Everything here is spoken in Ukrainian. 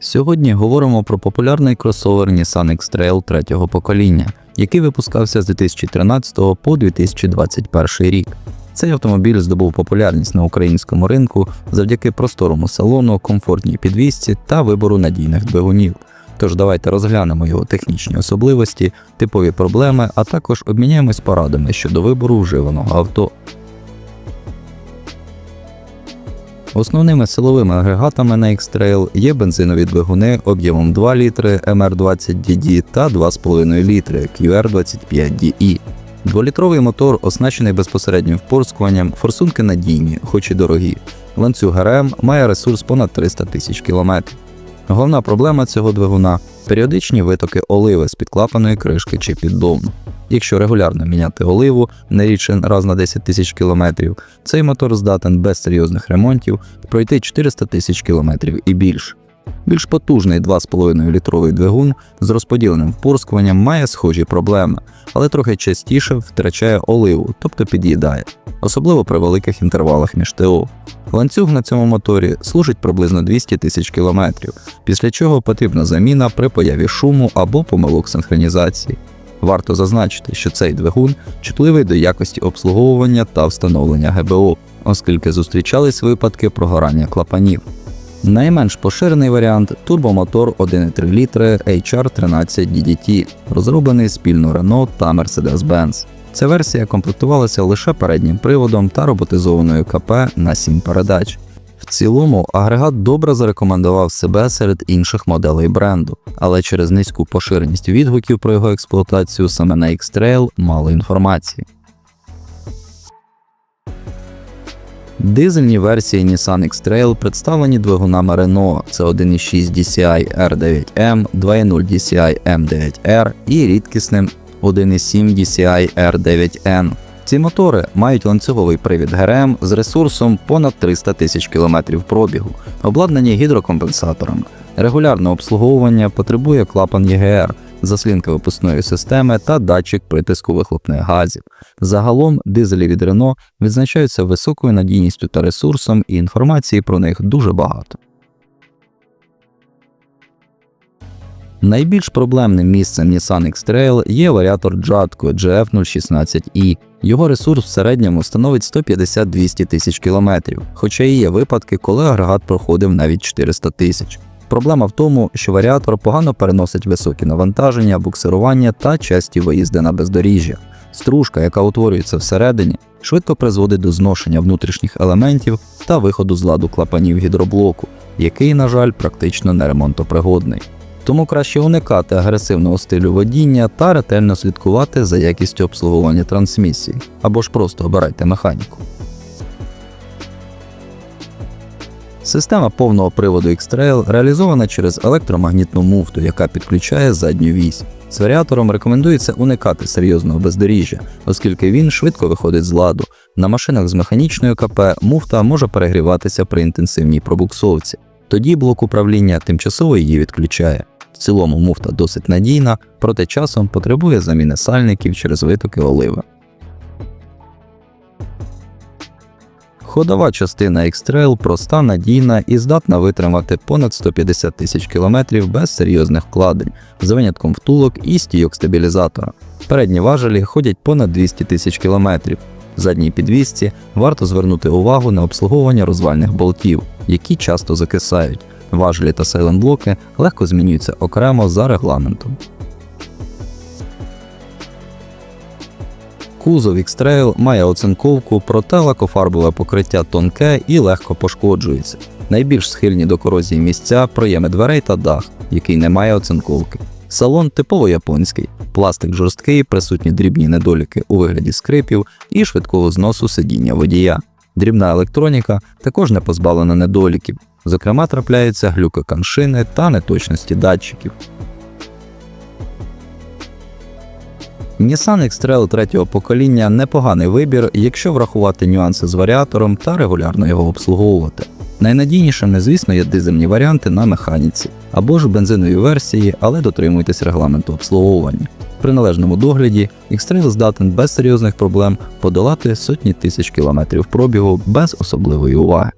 Сьогодні говоримо про популярний кросовер Nissan X-Trail третього покоління, який випускався з 2013 по 2021 рік. Цей автомобіль здобув популярність на українському ринку завдяки просторому салону, комфортній підвісці та вибору надійних двигунів. Тож давайте розглянемо його технічні особливості, типові проблеми, а також обміняємось порадами щодо вибору вживаного авто. Основними силовими агрегатами на X-Trail є бензинові двигуни об'ємом 2 літри MR20DD та 2,5 літри QR25DE. Дволітровий мотор оснащений безпосереднім впорскуванням, форсунки надійні, хоч і дорогі. Ланцюг ГРМ має ресурс понад 300 тисяч кілометрів. Головна проблема цього двигуна періодичні витоки оливи з підклапаної кришки чи піддону. Якщо регулярно міняти оливу не рідше раз на 10 тисяч кілометрів, цей мотор здатен без серйозних ремонтів пройти 400 тисяч кілометрів і більше. Більш потужний 2,5 літровий двигун з розподіленим впорскуванням має схожі проблеми, але трохи частіше втрачає оливу, тобто під'їдає, особливо при великих інтервалах між ТО. Ланцюг на цьому моторі служить приблизно 200 тисяч кілометрів, після чого потрібна заміна при появі шуму або помилок синхронізації. Варто зазначити, що цей двигун чутливий до якості обслуговування та встановлення ГБО, оскільки зустрічались випадки прогорання клапанів. Найменш поширений варіант турбомотор 1,3 літри HR13 DDT, розроблений спільно Renault та Mercedes-Benz. Ця версія комплектувалася лише переднім приводом та роботизованою КП на 7 передач. В цілому агрегат добре зарекомендував себе серед інших моделей бренду, але через низьку поширеність відгуків про його експлуатацію саме на X-Trail мало інформації. Дизельні версії Nissan X-Trail представлені двигунами Renault це 1.6 DCI R9M, 2.0 DCI M9R і рідкісним 1.7 DCI R9N. Ці мотори мають ланцюговий привід ГРМ з ресурсом понад 300 тисяч кілометрів пробігу, обладнані гідрокомпенсаторами. Регулярне обслуговування потребує клапан ЄГР, заслінка випускної системи та датчик притиску вихлопних газів. Загалом дизелі від Renault відзначаються високою надійністю та ресурсом, і інформації про них дуже багато. Найбільш проблемним місцем Nissan X-Trail є варіатор Jatco GF016i. Його ресурс в середньому становить 150-200 тисяч кілометрів, хоча і є випадки, коли агрегат проходив навіть 400 тисяч. Проблема в тому, що варіатор погано переносить високі навантаження, буксирування та часті виїзди на бездоріжжя. Стружка, яка утворюється всередині, швидко призводить до зношення внутрішніх елементів та виходу з ладу клапанів гідроблоку, який, на жаль, практично не ремонтопригодний. Тому краще уникати агресивного стилю водіння та ретельно слідкувати за якістю обслуговування трансмісії, або ж просто обирайте механіку. Система повного приводу X-Trail реалізована через електромагнітну муфту, яка підключає задню вісь. З варіатором рекомендується уникати серйозного бездоріжжя, оскільки він швидко виходить з ладу. На машинах з механічною КП муфта може перегріватися при інтенсивній пробуксовці. Тоді блок управління тимчасово її відключає. В цілому муфта досить надійна, проте часом потребує заміни сальників через витоки оливи. Ходова частина X-Trail проста, надійна і здатна витримати понад 150 тисяч кілометрів без серйозних вкладень, за винятком втулок і стійок стабілізатора. Передні важелі ходять понад 200 тисяч кілометрів. В задній підвісці варто звернути увагу на обслуговування розвальних болтів, які часто закисають. Важелі та сайлентблоки легко змінюються окремо за регламентом. Кузов X-Trail має оцинковку, проте лакофарбове покриття тонке і легко пошкоджується. Найбільш схильні до корозії місця проєми дверей та дах, який не має оцинковки. Салон типово японський, пластик жорсткий, присутні дрібні недоліки у вигляді скрипів і швидкого зносу сидіння водія. Дрібна електроніка також не позбавлена недоліків, зокрема трапляються глюки каншини та неточності датчиків. Nissan X-Trail третього покоління непоганий вибір, якщо врахувати нюанси з варіатором та регулярно його обслуговувати. Найнадійнішими, звісно, є дизельні варіанти на механіці або ж бензинові версії, але дотримуйтесь регламенту обслуговування. При належному догляді X-Trail здатен без серйозних проблем подолати сотні тисяч кілометрів пробігу без особливої уваги.